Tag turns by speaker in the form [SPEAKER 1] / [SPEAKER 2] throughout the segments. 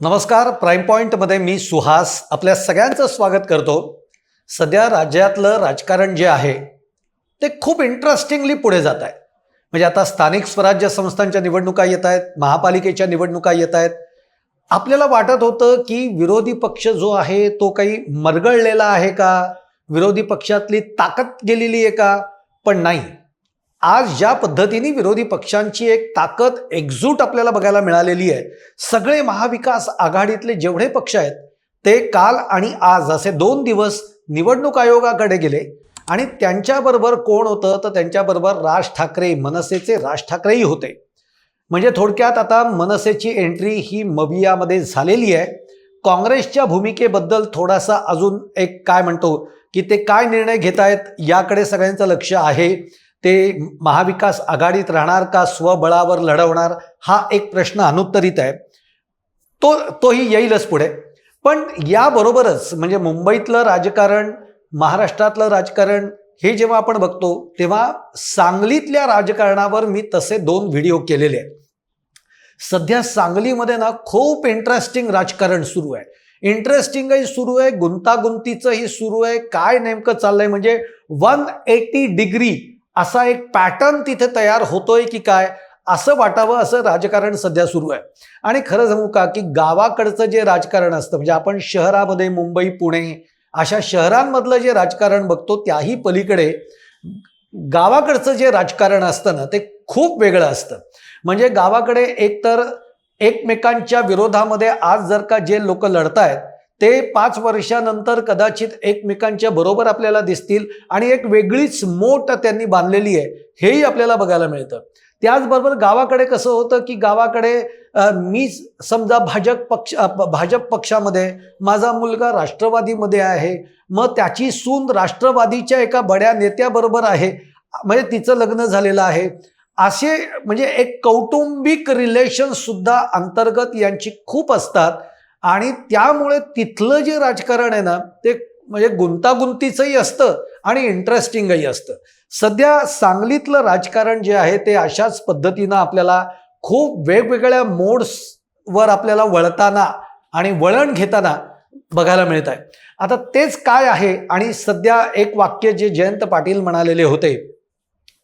[SPEAKER 1] नमस्कार प्राईम पॉईंटमध्ये मी सुहास आपल्या सगळ्यांचं स्वागत करतो. सध्या राज्यातलं राजकारण जे आहे ते खूप इंटरेस्टिंगली पुढे जात आहे. म्हणजे आता स्थानिक स्वराज्य संस्थांच्या निवडणुका येत आहेत महापालिकेच्या निवडणुका येत आहेत. आपल्याला वाटत होतं की विरोधी पक्ष जो आहे तो काही मरगळलेला आहे का? विरोधी पक्षातली ताकद गेलेली आहे का? पण नाही. आज ज्या पद्धतीने विरोधी पक्षांची एक ताकद एकजूट आपल्याला बघायला मिळालेली आहे सगळे महाविकास आघाडीतले जेवढे पक्ष आहेत ते काल आणि आज असे दोन दिवस निवडणूक आयोगाकडे गेले आणि त्यांच्याबरोबर कोण होतं? तर त्यांच्याबरोबर राज ठाकरे मनसेचे राज ठाकरेही होते. म्हणजे थोडक्यात आता मनसेची एंट्री ही मवियामध्ये झालेली आहे. काँग्रेसच्या भूमिकेबद्दल थोडासा अजून एक काय म्हणतो की ते काय निर्णय घेत आहेत याकडे सगळ्यांचं लक्ष आहे. ते महाविकास आघाडीत राहणार का स्वबळावर लढवणार हा एक प्रश्न अनुत्तरित आहे. तो तोही येईलच पुढे. पण याबरोबरच म्हणजे मुंबईतलं राजकारण महाराष्ट्रातलं राजकारण हे जेव्हा आपण बघतो तेव्हा सांगलीतल्या राजकारणावर मी तसे दोन व्हिडिओ केलेले आहेत. सध्या सांगलीमध्ये ना खूप इंटरेस्टिंग राजकारण सुरू आहे. इंटरेस्टिंगही सुरू आहे गुंतागुंतीचंही सुरू आहे. काय नेमकं चाललंय म्हणजे वन एटी डिग्री असा एक पॅटर्न तिथे तयार होतोय की काय? असं वाटावं असं राजकारण सध्या सुरू आहे. आणि खरं सांगू का की गावाकडचं जे राजकारण असतं म्हणजे आपण शहरामध्ये मुंबई पुणे अशा शहरांमधलं जे राजकारण बघतो त्याही पलीकडे गावाकडचं जे राजकारण असतं ना ते खूप वेगळं असतं. म्हणजे गावाकडे एकतर एकमेकांच्या विरोधामध्ये आज जर का जे लोक लढतायत ते पाच वर्षानंतर कदाचित एकमेकांच्या बरोबर आपल्याला दिसतील आणि एक वेगळीच मोठ त्यांनी बांधलेली आहे हेही आपल्याला बघायला मिळतं. त्याचबरोबर गावाकडे कसं होतं की गावाकडे मी समजा भाजप पक्ष भाजप पक्षामध्ये माझा मुलगा राष्ट्रवादीमध्ये आहे मग त्याची सून राष्ट्रवादीच्या एका बड्या नेत्याबरोबर आहे म्हणजे तिचं लग्न झालेलं आहे. असे म्हणजे एक कौटुंबिक रिलेशनसुद्धा अंतर्गत यांची खूप असतात. आणि त्यामुळे तिथलं जे राजकारण आहे ना ते म्हणजे गुंतागुंतीचंही असतं आणि इंटरेस्टिंगही असतं. सध्या सांगलीतलं राजकारण जे आहे ते अशाच पद्धतीनं आपल्याला खूप वेगवेगळ्या मोड्सवर आपल्याला वळताना आणि वळण घेताना बघायला मिळत आहे. आता तेच काय आहे आणि सध्या एक वाक्य जे जयंत पाटील म्हणालेले होते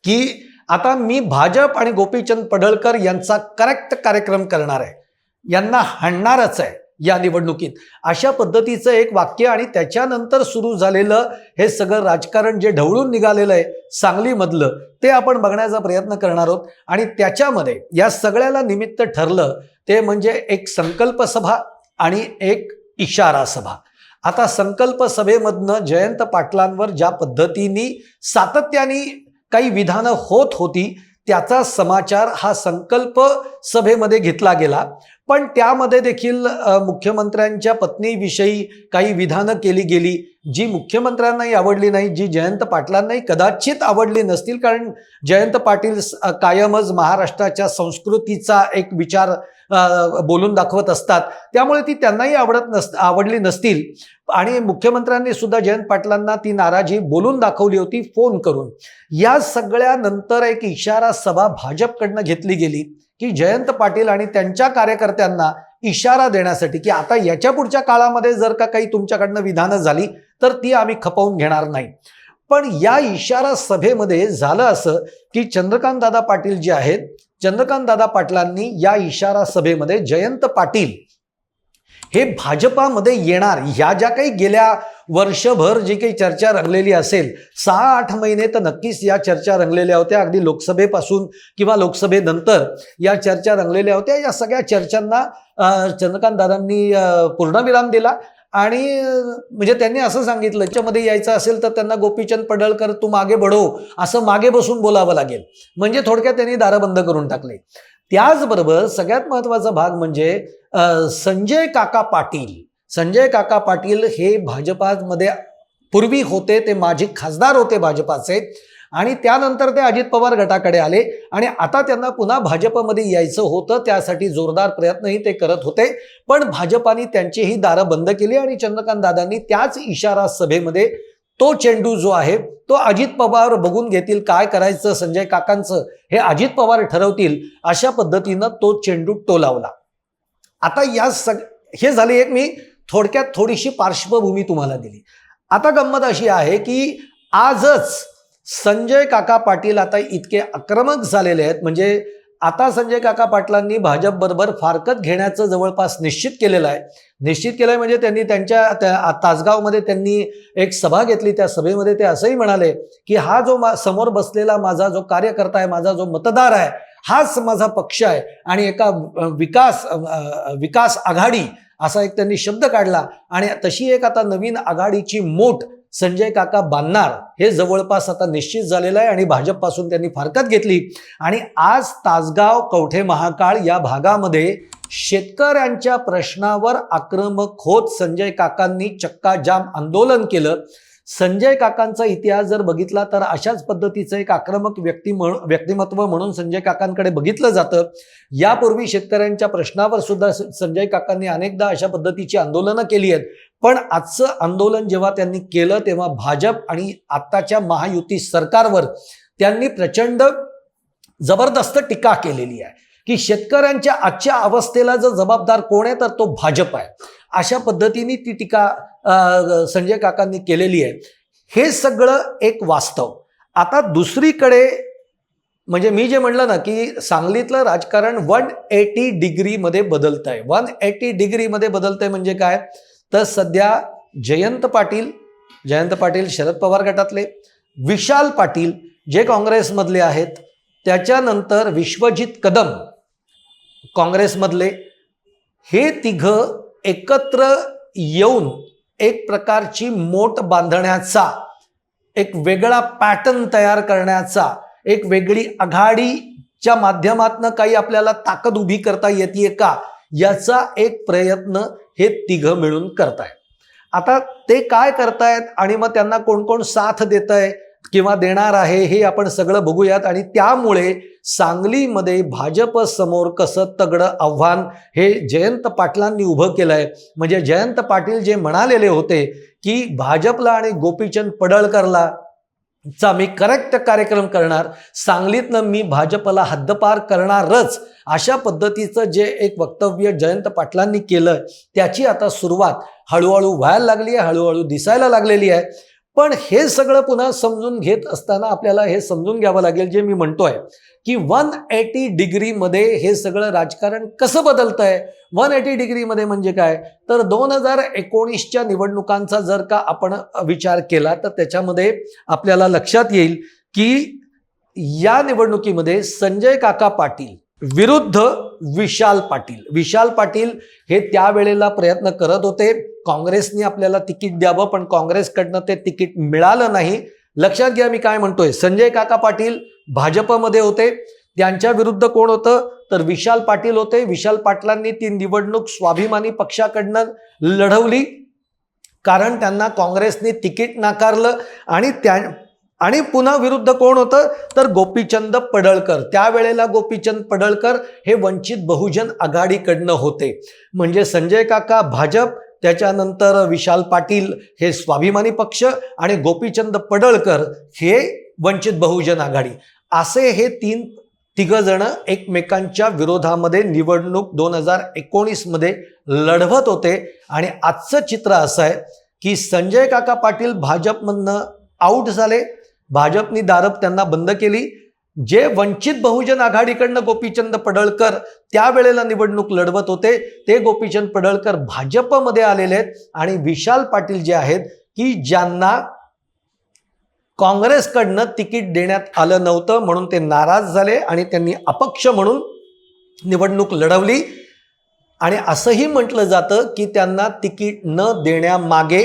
[SPEAKER 1] की आता मी भाजप आणि गोपीचंद पडळकर यांचा करेक्ट कार्यक्रम करणार आहे. यांना हाणणारच आहे. या निवडणुकीत. अशा पद्धतीचं एक वाक्य आणि त्याच्यानंतर सुरू झालेलं हे सगळं राजकारण जे ढवळून निघालेलं आहे सांगलीमधलं ते आपण बघण्याचा प्रयत्न करणार आहोत. आणि त्याच्यामध्ये या सगळ्याला निमित्त ठरलं ते म्हणजे एक संकल्प सभा आणि एक इशारा सभा आता संकल्प सभेमधनं जयंत पाटलांवर ज्या पद्धतीने सातत्याने काही विधानं होत होती त्याचा समाचार हा संकल्प सभेमध्ये घेतला गेला. पण त्यामध्ये देखील मुख्यमंत्र्यांच्या पत्नीविषयी काही विधानं केली गेली जी मुख्यमंत्र्यांनाही आवडली नाही जी जयंत पाटलांनाही कदाचित आवडली नसतील. कारण जयंत पाटील कायमच महाराष्ट्राच्या संस्कृतीचा एक विचार बोलून दाखवत असतात. त्यामुळे ती त्यांनाही आवडत नस आवडली नसतील. आणि मुख्यमंत्र्यांनी सुद्धा जयंत पाटलांना ती नाराजी बोलून दाखवली होती फोन करून. या सगळ्यानंतर एक इशारा सभा भाजपकडनं घेतली गेली की जयंत पाटील आणि त्यांच्या कार्यकर्त्यांना इशारा देण्यासाठी की आता याच्या पुढच्या काळामध्ये जर का काही तुमच्याकडनं विधानं झाली तर ती आम्ही खपवून घेणार नाही. पण या इशारा सभेमध्ये झालं असं की चंद्रकांत दादा पाटील जे आहेत चंद्रकांत दादा पाटलांनी या इशारा सभेमध्ये जयंत पाटील हे भाजपामध्ये येणार. ह्या ज्या काही गेल्या वर्षभर जी काही चर्चा रंगलेली असेल सहा आठ महिने तर नक्कीच या चर्चा रंगलेल्या होत्या. अगदी लोकसभेपासून किंवा लोकसभेनंतर या चर्चा रंगलेल्या होत्या. या सगळ्या चर्चांना चंद्रकांत दादांनी पूर्णविराम दिला. आणि म्हणजे त्यांनी असं सांगितलं याच्यामध्ये यायचं असेल तर त्यांना गोपीचंद पडळकर तू मागे बढो. असं मागे बसून बोलावं लागेल. म्हणजे थोडक्यात त्यांनी दारं बंद करून टाकले. त्याचबरोबर सगळ्यात महत्त्वाचा भाग म्हणजे संजय काका पाटील. संजय काका पाटील हे भाजपामध्ये पूर्वी होते ते माजी खासदार होते भाजपाचे. आणि त्यानंतर ते अजित पवार गटाकडे आले. आणि आता त्यांना पुन्हा भाजपमध्ये यायचं होतं त्यासाठी जोरदार प्रयत्नही ते करत होते. पण भाजपाने त्यांचीही दारं बंद केली आणि चंद्रकांत दादांनी त्याच इशारा सभेमध्ये तो चेंडू जो आहे तो अजित पवार बघून घेतील काय करायचं संजय काकांचं हे अजित पवार ठरवतील अशा पद्धतीनं तो चेंडू टोलावला आता या सग हे झाले एक मी थोडक्यात थोडीशी पार्श्वभूमी तुम्हाला दिली. आता गंमत अशी आहे की आजच संजय काका पाटील आता इतके आक्रमक झालेले आहेत. म्हणजे आता संजय काका पाटलांनी भाजपबरोबर फारकत घेण्याचं जवळपास निश्चित केलेलं आहे. निश्चित केलं आहे म्हणजे त्यांनी त्यांच्या त्या तासगावमध्ये त्यांनी एक सभा घेतली. त्या सभेमध्ये ते असंही म्हणाले की हा जो मा समोर बसलेला माझा जो कार्यकर्ता आहे माझा जो मतदार आहे हाच माझा पक्ष आहे आणि एका विकास विकास आघाडी असा एक त्यांनी शब्द काढला. आणि तशी एक आता नवीन आघाडीची मोठ संजय काका बांधणार हे जवळपास आता निश्चित झालेलं आहे आणि भाजपपासून त्यांनी फारकत घेतली. आणि आज तासगाव कवठे महाकाळ या भागामध्ये शेतकऱ्यांच्या प्रश्नावर आक्रमक होत संजय काकांनी चक्काजाम आंदोलन केलं. संजय काकांचा इतिहास जर बघितला तर अशाच पद्धतीचं एक आक्रमक व्यक्ती म्हणून व्यक्तिमत्व म्हणून संजय काकांकडे बघितलं जातं. यापूर्वी शेतकऱ्यांच्या प्रश्नावर सुद्धा संजय काकांनी अनेकदा अशा पद्धतीची आंदोलनं केली आहेत. पण आजचं आंदोलन जेव्हा त्यांनी केलं तेव्हा भाजप आणि आत्ताच्या महायुती सरकारवर त्यांनी प्रचंड जबरदस्त टीका केलेली आहे. की शेतकऱ्यांच्या आजच्या अवस्थेला जर जबाबदार कोण आहे तर तो भाजप आहे. अशा पद्धतीने ती टीका संजय काकांनी केलेली आहे. हे सगळं एक वास्तव. आता दुसरीकडे म्हणजे मी जे म्हणलं ना की सांगलीतलं राजकारण वन एटी डिग्रीमध्ये बदलत आहे वन एटी डिग्रीमध्ये बदलतंय म्हणजे काय? तर सध्या जयंत पाटील जयंत पाटील शरद पवार गटातले विशाल पाटील जे काँग्रेसमधले आहेत त्याच्यानंतर विश्वजित कदम काँग्रेसमधले हे तिघं एकत्र येऊन एक प्रकारची मोट बांधण्याचा एक वेगळा पॅटर्न तयार करण्याचा एक वेगळी आघाडीच्या माध्यमातनं काही आपल्याला ताकद उभी करता येते का? याचा एक प्रयत्न हे तिघं मिळून करतायत. आता ते काय करतायत आणि मग त्यांना कोण कोण साथ देत आहे किंवा देणार आहे हे आपण सगळं बघूयात. आणि त्यामुळे सांगलीमध्ये भाजप समोर कसं तगडं आव्हान हे जयंत पाटलांनी उभं केलं आहे म्हणजे जयंत पाटील जे म्हणालेले होते की भाजपला आणि गोपीचंद पडळकरला चा मी करेक्ट कार्यक्रम करणार सांगलीतनं मी भाजपला हद्दपार करणारच अशा पद्धतीचं जे एक वक्तव्य जयंत पाटलांनी केलं त्याची आता सुरुवात हळूहळू व्हायला लागली आहे हळूहळू दिसायला लागलेली आहे. पण हे सगळं पुन्हा समजून घेत असताना आपल्याला हे समजून घ्यावं लागेल जे मी म्हणतोय की वन एटी डिग्रीमध्ये हे सगळं राजकारण कसं बदलतं आहे वन एटी डिग्रीमध्ये म्हणजे काय? तर दोन हजार एकोणीसच्या निवडणुकांचा जर का आपण विचार केला तर त्याच्यामध्ये आपल्याला लक्षात येईल की या निवडणुकीमध्ये संजय काका पाटील विरुद्ध विशाल पाटील. विशाल पाटील हे त्यावेळेला प्रयत्न करत होते. काँग्रेसने आपल्याला तिकीट द्यावं पण काँग्रेसकडनं ते तिकीट मिळालं नाही. लक्षात घ्या मी काय म्हणतोय. संजय काका पाटील भाजपमध्ये होते. त्यांच्या विरुद्ध कोण होतं? तर विशाल पाटील होते. विशाल पाटलांनी ती निवडणूक स्वाभिमानी पक्षाकडनं लढवली. कारण त्यांना काँग्रेसने तिकीट नाकारलं आणि त्या आणि पुन्हा विरुद्ध कोण होतं? तर गोपीचंद पडळकर. त्यावेळेला गोपीचंद पडळकर हे वंचित बहुजन आघाडीकडनं होते. म्हणजे संजय काका भाजप त्याच्यानंतर विशाल पाटील हे स्वाभिमानी पक्ष आणि गोपीचंद पडळकर हे वंचित बहुजन आघाडी. असे हे तीन तिघजण एकमेकांच्या विरोधामध्ये निवडणूक दोन हजार एकोणीसमध्ये लढवत होते. आणि आजचं चित्र असं आहे की संजय काका पाटील भाजपमधनं आऊट झाले. भाजपनी दारप त्यांना बंद केली. जे वंचित बहुजन आघाडीकडनं गोपीचंद पडळकर त्यावेळेला निवडणूक लढवत होते ते गोपीचंद पडळकर भाजपमध्ये आलेले आहेत आणि विशाल पाटील जे आहेत की ज्यांना काँग्रेसकडनं तिकीट देण्यात आलं नव्हतं म्हणून ते नाराज झाले आणि त्यांनी अपक्ष म्हणून निवडणूक लढवली. आणि असंही म्हटलं जातं की त्यांना तिकीट न देण्यामागे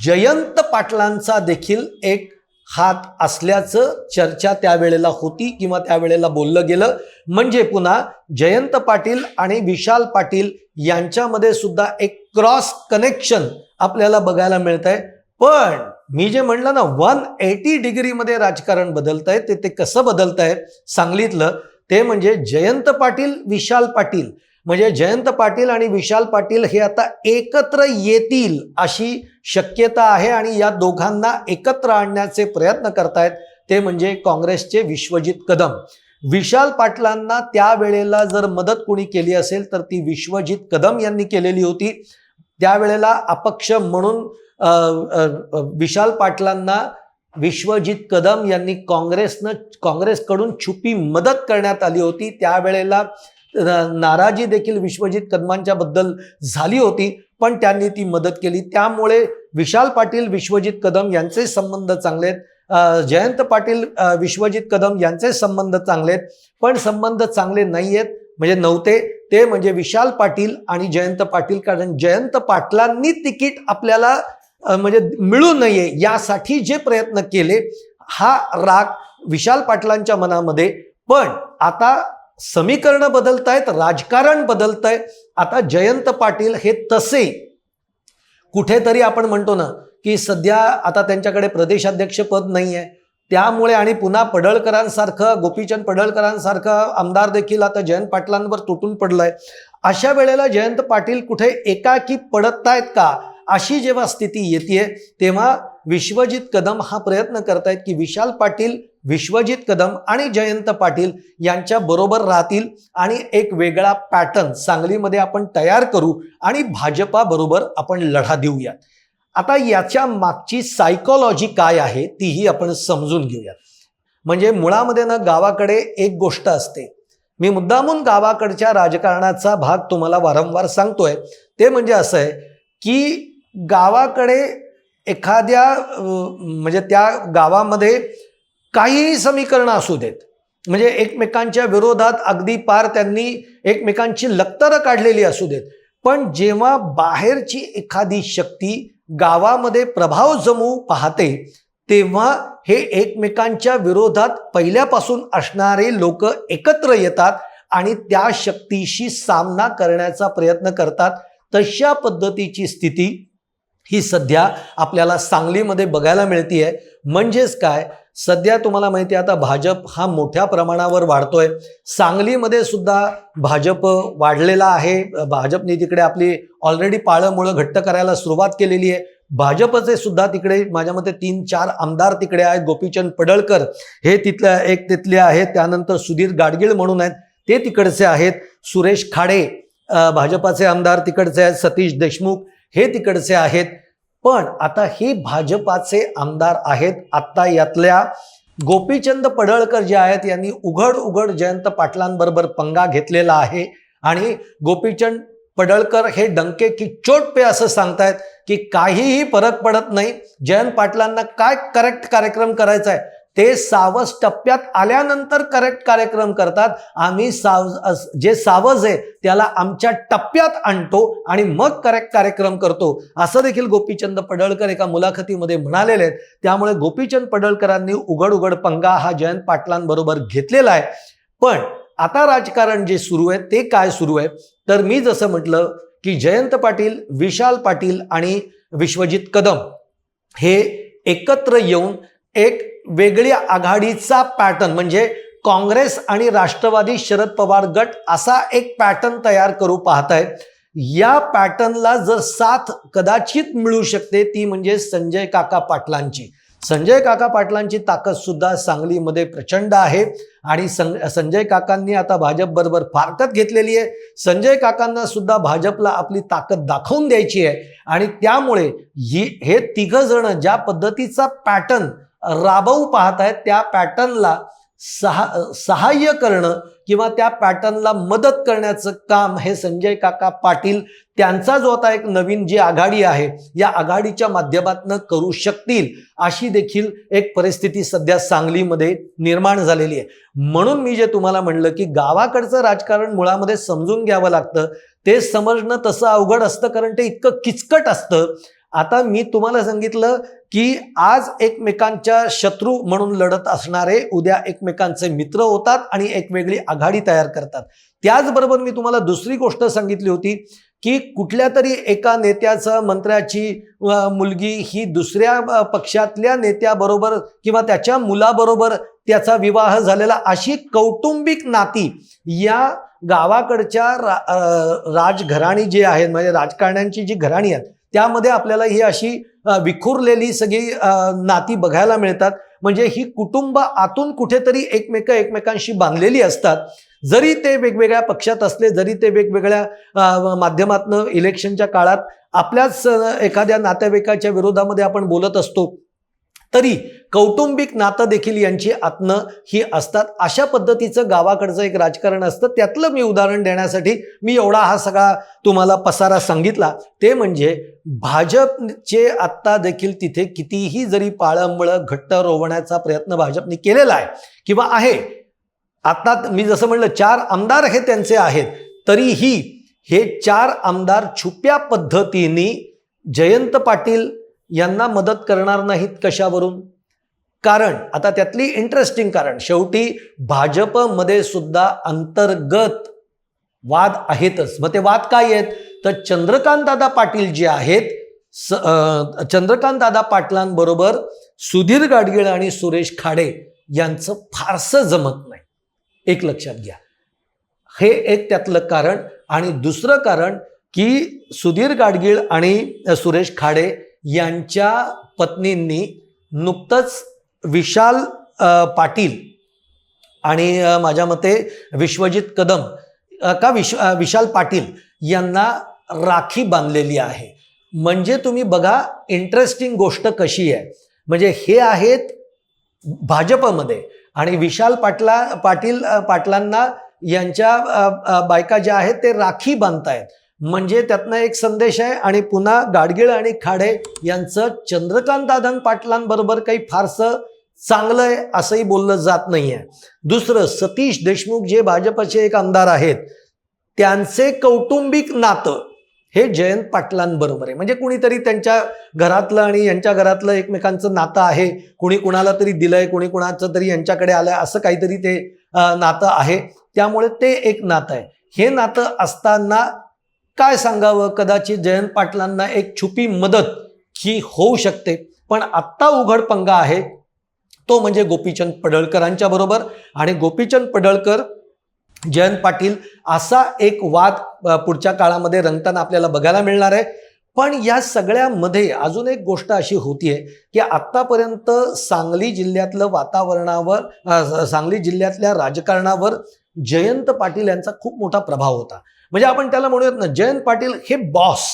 [SPEAKER 1] जयंत पाटलांचा देखील एक हात असल्याचं चर्चा त्यावेळेला होती किंवा त्यावेळेला बोललं गेलं. म्हणजे पुन्हा जयंत पाटील आणि विशाल पाटील यांच्यामध्ये सुद्धा एक क्रॉस कनेक्शन आपल्याला बघायला मिळत आहे पण मी जे म्हणलं ना वन एटी डिग्रीमध्ये राजकारण बदलत आहे ते ते कसं बदलत आहे सांगलीतलं ते म्हणजे जयंत पाटील विशाल पाटील म्हणजे जयंत पाटील आणि विशाल पाटील हे आता एकत्र येतील अशी शक्यता आहे आणि या दोघांना एकत्र आणण्याचे प्रयत्न करतायत ते म्हणजे काँग्रेसचे विश्वजित कदम. विशाल पाटलांना त्यावेळेला जर मदत कोणी केली असेल तर ती विश्वजित कदम यांनी केलेली होती. त्यावेळेला अपक्ष म्हणून विशाल पाटलांना विश्वजित कदम यांनी काँग्रेसनं काँग्रेसकडून छुपी मदत करण्यात आली होती. त्यावेळेला नाराजी देखील विश्वजित कदमांच्या बद्दल झाली होती पण त्यांनी ती मदत केली. त्यामुळे विशाल पाटील विश्वजित कदम यांचे संबंध चांगले आहेत. जयंत पाटील विश्वजित कदम यांचे संबंध चांगले आहेत. पण संबंध चांगले नाही आहेत म्हणजे नव्हते. ते म्हणजे विशाल पाटील आणि जयंत पाटील कारण जयंत पाटलांनी तिकीट आपल्याला म्हणजे मिळू नये यासाठी जे प्रयत्न केले हा राग विशाल पाटलांच्या मनामध्ये. पण आता समीकरणं बदलत आहेत राजकारण बदलत आहे आता जयंत पाटील हे तसे कुठेतरी आपण म्हणतो ना की सध्या आता त्यांच्याकडे प्रदेशाध्यक्ष पद नाही आहे त्यामुळे आणि पुन्हा पडळकरांसारखं गोपीचंद पडळकरांसारखं आमदार देखील आता जयंत पाटलांवर तुटून पडलंय. अशा वेळेला जयंत पाटील कुठे एकाकी पडत आहेत का? अशी जेव्हा स्थिती येते तेव्हा विश्वजित कदम हा प्रयत्न करतायत की विशाल पाटील विश्वजित कदम आणि जयंत पाटील यांच्या बरोबर राहतील आणि एक वेगळा पॅटर्न सांगलीमध्ये आपण तयार करू आणि भाजपा बरोबर आपण लढा देऊयात. आता याच्या मागची सायकोलॉजी काय आहे तीही आपण समजून घेऊयात. म्हणजे मुळामध्ये ना गावाकडे एक गोष्ट असते. मी मुद्दामून गावाकडच्या राजकारणाचा भाग तुम्हाला वारंवार सांगतोय. ते म्हणजे असं आहे की गावाकडे एखाद्या म्हणजे त्या गावामध्ये काहीही समीकरणं असू देत. म्हणजे एकमेकांच्या विरोधात अगदी पार त्यांनी एकमेकांची लक्तरं काढलेली असू देत. पण जेव्हा बाहेरची एखादी शक्ती गावामध्ये प्रभाव जमू पाहते तेव्हा हे एकमेकांच्या विरोधात पहिल्यापासून असणारे लोक एकत्र येतात आणि त्या शक्तीशी सामना करण्याचा प्रयत्न करतात. तशा पद्धतीची स्थिती ही सध्या आपल्याला सांगलीमध्ये बघायला मिळते आहे म्हणजेच काय? सध्या तुम्हाला माहिती आहे आता भाजप हा मोठ्या प्रमाणावर वाढतोय. सांगलीमध्ये सुद्धा भाजप वाढलेला आहे. भाजपने तिकडे आपली ऑलरेडी पाळंमुळं घट्ट करायला सुरुवात केलेली आहे. भाजपचे सुद्धा तिकडे माझ्या मते तीन चार आमदार तिकडे आहेत. गोपीचंद पडळकर हे तिथल्या एक तिथले आहेत. त्यानंतर सुधीर गाडगीळ म्हणून आहेत. ते तिकडचे आहेत. सुरेश खाडे भाजपाचे आमदार तिकडचे आहेत. सतीश देशमुख हे तिकडचे आहेत. पण आता हे भाजपाचे आमदार आहेत. आत्ता यातल्या गोपीचंद पडळकर जे आहेत यांनी उघड उघड जयंत पाटलांबरोबर पंगा घेतलेला आहे. आणि गोपीचंद पडळकर हे डंके की चोट पे असं सांगतायत की काहीही फरक पडत नाही. जयंत पाटलांना काय करेक्ट कार्यक्रम करायचा आहे ते सावज टप्प्यात आल्यानंतर करेक्ट कार्यक्रम करतात. आम्ही साव अस- जे सावज आहे त्याला आमच्या टप्प्यात आणतो आणि मग करेक्ट कार्यक्रम करतो. असं देखील गोपीचंद पडळकर एका मुलाखतीमध्ये म्हणालेले आहेत. त्यामुळे गोपीचंद पडळकरांनी उघड उघड पंगा हा जयंत पाटलांबरोबर घेतलेला आहे. पण आता राजकारण जे सुरू आहे ते काय सुरू आहे? तर मी जसं म्हटलं की जयंत पाटील विशाल पाटील आणि विश्वजित कदम हे एकत्र येऊन एक वेगळी आघाडीचा पॅटर्न म्हणजे काँग्रेस आणि राष्ट्रवादी शरद पवार गट असा एक पॅटर्न तयार करू पाहतायत या पॅटर्नला जर साथ कदाचित मिळू शकते ती म्हणजे संजय काका पाटलांची. संजय काका पाटलांची ताकद सुद्धा सांगलीमध्ये प्रचंड आहे आणि सं संजय काकांनी आता भाजप बरोबर फारकत घेतलेली आहे. संजय काकांना सुद्धा भाजपला आपली ताकद दाखवून द्यायची आहे आणि त्यामुळे ही हे तिघ जण ज्या पद्धतीचा पॅटर्न राबवू पाहत आहेत त्या पॅटर्नला सहा सहाय्य करणं किंवा त्या पॅटर्नला मदत करण्याचं काम हे संजय काका पाटील त्यांचा जो आता एक नवीन जी आघाडी आहे या आघाडीच्या माध्यमातून करू शकतील अशी देखील एक परिस्थिती सध्या सांगलीमध्ये निर्माण झालेली आहे. म्हणून मी जे तुम्हाला म्हणलं की गावाकडचं राजकारण मुळामध्ये समजून घ्यावं लागतं ते समजणं तसं अवघड असतं कारण ते इतकं किचकट असतं आता मी तुम्हाला सांगितलं की आज एकमेकांच्या शत्रू म्हणून लढत असणारे उद्या एकमेकांचे मित्र होतात आणि एक वेगळी आघाडी तयार करतात. त्याचबरोबर मी तुम्हाला दुसरी गोष्ट सांगितली होती की कुठल्या तरी एका नेत्याचं मंत्र्याची मुलगी ही दुसऱ्या पक्षातल्या नेत्याबरोबर किंवा त्याच्या मुलाबरोबर त्याचा विवाह झालेला अशी कौटुंबिक नाती या गावाकडच्या रा, राजघराणी जी आहेत म्हणजे राजकारण्यांची जी घराणी आहेत त्यामध्ये आपल्याला ही अशी विखुरलेली सगळी नाती बघायला मिळतात. म्हणजे ही कुटुंब आतून कुठेतरी एकमेक एकमेकांशी बांधलेली असतात. जरी ते वेगवेगळ्या पक्षात असले जरी ते वेगवेगळ्या माध्यमातनं इलेक्शनच्या काळात आपल्याच एखाद्या नातेवाईकाच्या विरोधामध्ये आपण बोलत असतो तरी कौटुंबिक नातं देखील यांची आत्न ही असतात. अशा पद्धतीचं गावाकडचं एक राजकारण असतं. त्यातलं मी उदाहरण देण्यासाठी मी एवढा हा सगळा तुम्हाला पसारा सांगितला. ते म्हणजे भाजपचे आत्ता देखील तिथे कितीही जरी पाळंबळं घट्ट रोवण्याचा प्रयत्न भाजपने केलेला आहे किंवा आहे. आता मी जसं म्हणलं चार आमदार हे त्यांचे आहेत. तरीही हे चार आमदार छुप्या पद्धतीने जयंत पाटील यांना मदत करणार नाहीत कशावरून? कारण आता त्यातली इंटरेस्टिंग कारण शेवटी भाजपमध्ये सुद्धा अंतर्गत वाद आहेतच. मग ते वाद काय आहेत? तर चंद्रकांत दादा पाटील जे आहेत स चंद्रकांत दादा पाटलांबरोबर सुधीर गाडगीळ आणि सुरेश खाडे यांचं फारसं जमत नाही. एक लक्षात घ्या. हे एक त्यातलं कारण आणि दुसरं कारण की सुधीर गाडगीळ आणि सुरेश खाडे यांच्या पत्नींनी नुकतंच विशाल पाटील आणि माझ्या मते विश्वजित कदम का विश विशाल पाटील यांना राखी बांधलेली आहे. म्हणजे तुम्ही बघा इंटरेस्टिंग गोष्ट कशी आहे. म्हणजे हे आहेत भाजपमध्ये आणि विशाल पाटला पाटील पाटलांना यांच्या बायका ज्या आहेत ते राखी बांधतायत. म्हणजे त्यातनं एक संदेश आहे आणि पुन्हा गाडगीळ आणि खाडे यांचं चंद्रकांत दादन पाटलांबरोबर काही फारसं चांगलं आहे असंही बोललं जात नाही आहे दुसरं सतीश देशमुख जे भाजपचे एक आमदार आहेत त्यांचे कौटुंबिक नातं हे जयंत पाटलांबरोबर आहे. म्हणजे कुणीतरी त्यांच्या घरातलं आणि यांच्या घरातलं एकमेकांचं नातं आहे कुणी कुणाला तरी दिलंय कुणी कुणाचं तरी यांच्याकडे आलंय असं काहीतरी ते नातं आहे. त्यामुळे ते एक नातं आहे. हे नातं असताना काय सांगावं? कदाचित जयंत पाटलांना एक छुपी मदत ही होऊ शकते. पण आत्ता उघड पंगा आहे. तो म्हणजे गोपीचंद पडळकरांच्या बरोबर. आणि गोपीचंद पडळकर जयंत पाटील असा एक वाद पुढच्या काळामध्ये रंगताना आपल्याला बघायला मिळणार आहे. पण या सगळ्यामध्ये अजून एक गोष्ट अशी होतीये की आत्तापर्यंत सांगली जिल्ह्यातलं वातावरणावर सांगली जिल्ह्यातल्या राजकारणावर जयंत पाटील यांचा खूप मोठा प्रभाव होता. म्हणजे आपण त्याला म्हणूयात ना जयंत पाटील हे बॉस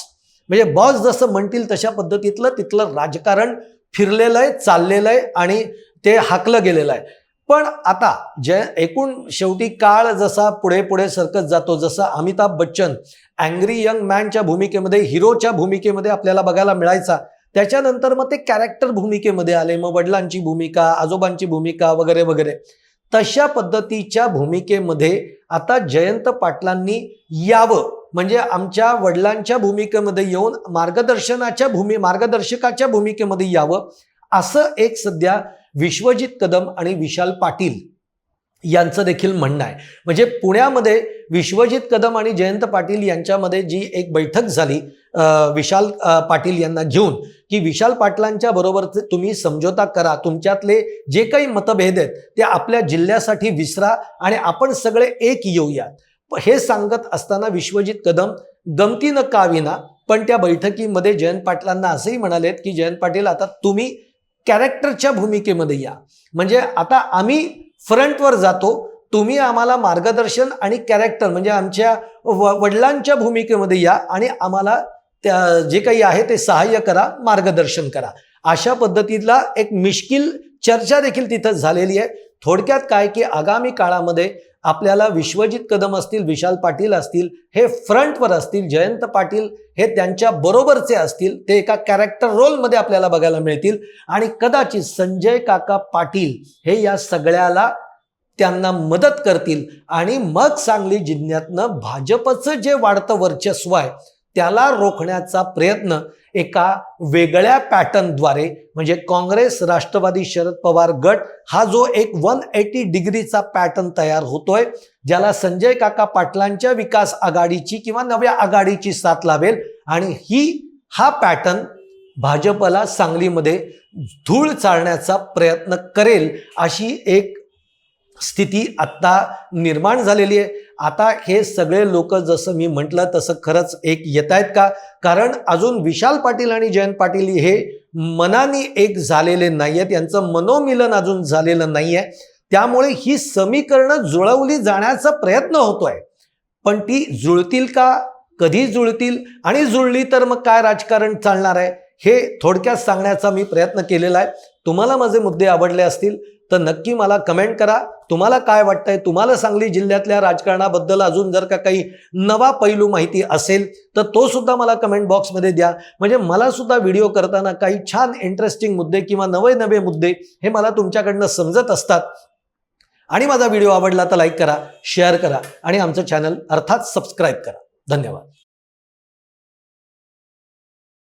[SPEAKER 1] म्हणजे बॉस जसं म्हणतील तशा पद्धतीतलं तिथलं राजकारण फिरलेलं आहे चाललेलं आहे आणि ते हाकलं गेलेलं आहे. पण आता जय एकूण शेवटी काळ जसा पुढे पुढे सरकत जातो जसं अमिताभ बच्चन अँग्री यंग मॅनच्या भूमिकेमध्ये हिरोच्या भूमिकेमध्ये आपल्याला बघायला मिळायचा. त्याच्यानंतर मग ते कॅरेक्टर भूमिकेमध्ये आले मग वडिलांची भूमिका आजोबांची भूमिका वगैरे वगैरे. तशा पद्धतीच्या भूमिकेमध्ये आता जयंत पाटलांनी यावं. म्हणजे आमच्या वडिलांच्या भूमिकेमध्ये येऊन मार्गदर्शनाच्या भूमी मार्गदर्शकाच्या भूमिकेमध्ये यावं असं एक सध्या विश्वजित कदम आणि विशाल पाटील यांचं देखील म्हणणं आहे. म्हणजे पुण्यामध्ये विश्वजित कदम आणि जयंत पाटील यांच्यामध्ये जी एक बैठक झाली विशाल पाटील यांना घेऊन की विशाल पाटलांच्या बरोबर तुम्ही समझोता करा. तुमच्यातले जे काही मतभेद आहेत ते आपल्या जिल्ह्यासाठी विसरा आणि आपण सगळे एक येऊयात हे सांगत असताना विश्वजित कदम गमतीनं का विना पण त्या बैठकीमध्ये जयंत पाटलांना असंही म्हणालेत की जयंत पाटील आता तुम्ही कॅरेक्टरच्या भूमिकेमध्ये या. म्हणजे आता आम्ही फ्रंटवर जातो तुम्ही आम्हाला मार्गदर्शन आणि कॅरेक्टर म्हणजे आमच्या व वडिलांच्या भूमिकेमध्ये या आणि आम्हाला त्या जे काही आहे ते सहाय्य करा मार्गदर्शन करा. अशा पद्धतीला एक मिश्किल चर्चा देखील तिथं झालेली आहे. थोडक्यात काय की आगामी काळामध्ये आपल्याला विश्वजित कदम असतील विशाल पाटील असतील हे फ्रंटवर असतील जयंत पाटील हे त्यांच्या बरोबरचे असतील ते एका कॅरेक्टर रोलमध्ये आपल्याला बघायला मिळतील. आणि कदाचित संजय काका पाटील हे या सगळ्याला त्यांना मदत करतील. आणि मग सांगली जिल्ह्यातनं भाजपचं जे वाढतं वर्चस्व आहे त्याला रोखण्याचा प्रयत्न एका वेगळ्या पॅटर्नद्वारे म्हणजे काँग्रेस राष्ट्रवादी शरद पवार गट हा जो एक वन एटी डिग्रीचा पॅटर्न तयार होतोय ज्याला संजय काका पाटलांच्या विकास आघाडीची किंवा नव्या आघाडीची साथ लावेल आणि ही हा पॅटर्न भाजपला सांगलीमध्ये धूळ चालण्याचा प्रयत्न करेल अशी एक स्थिती आत्ता निर्माण झालेली आहे. आता हे सगळे लोक जसं मी म्हटलं तसं खरंच एक येत आहेत का? कारण अजून विशाल पाटील आणि जयंत पाटील हे मनाने एक झालेले नाही आहेत यांचं मनोमिलन अजून झालेलं नाही आहे त्यामुळे ही समीकरणं जुळवली जाण्याचा प्रयत्न होतोय. पण ती जुळतील का? कधी जुळतील? आणि जुळली तर मग काय राजकारण चालणार आहे? हे थोडक्यात सांगण्याचा मी प्रयत्न केलेला आहे. तुम्हाला माझे मुद्दे आवडले असतील तर नक्की मला कमेंट करा. तुम्हाला काय वाटतंय तुम्हाला सांगली जिल्ह्यातल्या राजकारणाबद्दल अजून जर का काही नवा पैलू माहिती असेल तर तो सुद्धा मला कमेंट बॉक्समध्ये द्या. म्हणजे मला सुद्धा व्हिडिओ करताना काही छान इंटरेस्टिंग मुद्दे किंवा नवे नवे मुद्दे हे मला तुमच्याकडनं समजत असतात. आणि माझा व्हिडिओ आवडला तर लाईक करा शेअर करा आणि आमचं चॅनल अर्थात सबस्क्राईब करा. धन्यवाद.